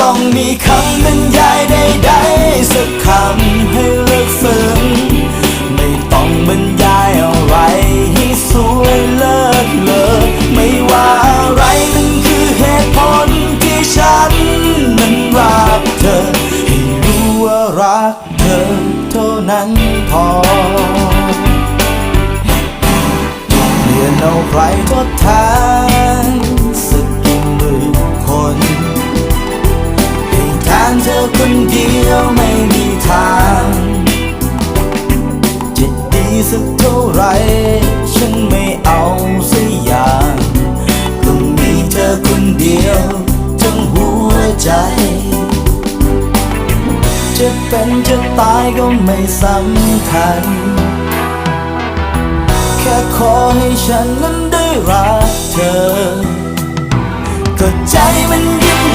ต้องมีคำบรรยายใดๆสักคำให้เลิกฝืนไม่ต้องบรรยายอะไรให้สวยเลิศเลอไม่ว่าอะไรนั่นคือเหตุผลที่ฉันนั้นรักเธอ ให้รู้ว่ารักเธอเท่านั้นพอเมื่อเอาใครทดแทน เธอคนเดียวไม่มีทางจะดีสักเท่าไร ฉันไม่เอาสักอย่างก็มีเธอคนเดียวทั้งหัวใจ จะเป็นจะตายก็ไม่สำคัญ แค่ขอให้ฉันนั้นได้รักเธอก็ใจมันยิ่ง